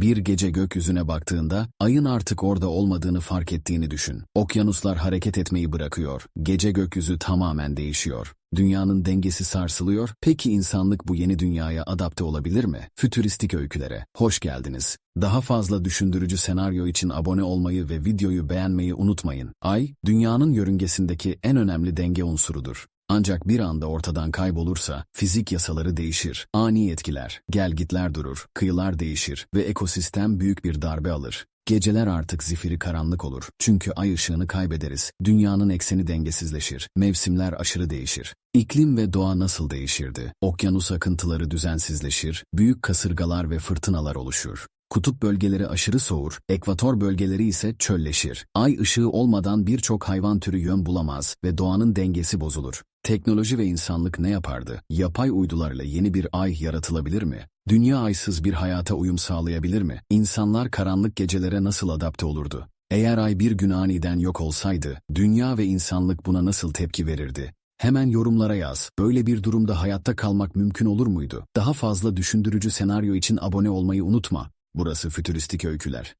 Bir gece gökyüzüne baktığında ayın artık orada olmadığını fark ettiğini düşün. Okyanuslar hareket etmeyi bırakıyor. Gece gökyüzü tamamen değişiyor. Dünyanın dengesi sarsılıyor. Peki insanlık bu yeni dünyaya adapte olabilir mi? Fütüristik öykülere hoş geldiniz. Daha fazla düşündürücü senaryo için abone olmayı ve videoyu beğenmeyi unutmayın. Ay, dünyanın yörüngesindeki en önemli denge unsurudur. Ancak bir anda ortadan kaybolursa fizik yasaları değişir, ani etkiler, gelgitler durur, kıyılar değişir ve ekosistem büyük bir darbe alır. Geceler artık zifiri karanlık olur. Çünkü ay ışığını kaybederiz. Dünyanın ekseni dengesizleşir. Mevsimler aşırı değişir. İklim ve doğa nasıl değişirdi? Okyanus akıntıları düzensizleşir. Büyük kasırgalar ve fırtınalar oluşur. Kutup bölgeleri aşırı soğur, ekvator bölgeleri ise çölleşir. Ay ışığı olmadan birçok hayvan türü yön bulamaz ve doğanın dengesi bozulur. Teknoloji ve insanlık ne yapardı? Yapay uydularla yeni bir ay yaratılabilir mi? Dünya aysız bir hayata uyum sağlayabilir mi? İnsanlar karanlık gecelere nasıl adapte olurdu? Eğer ay bir gün aniden yok olsaydı, dünya ve insanlık buna nasıl tepki verirdi? Hemen yorumlara yaz. Böyle bir durumda hayatta kalmak mümkün olur muydu? Daha fazla düşündürücü senaryo için abone olmayı unutma. Burası Fütüristik Öyküler.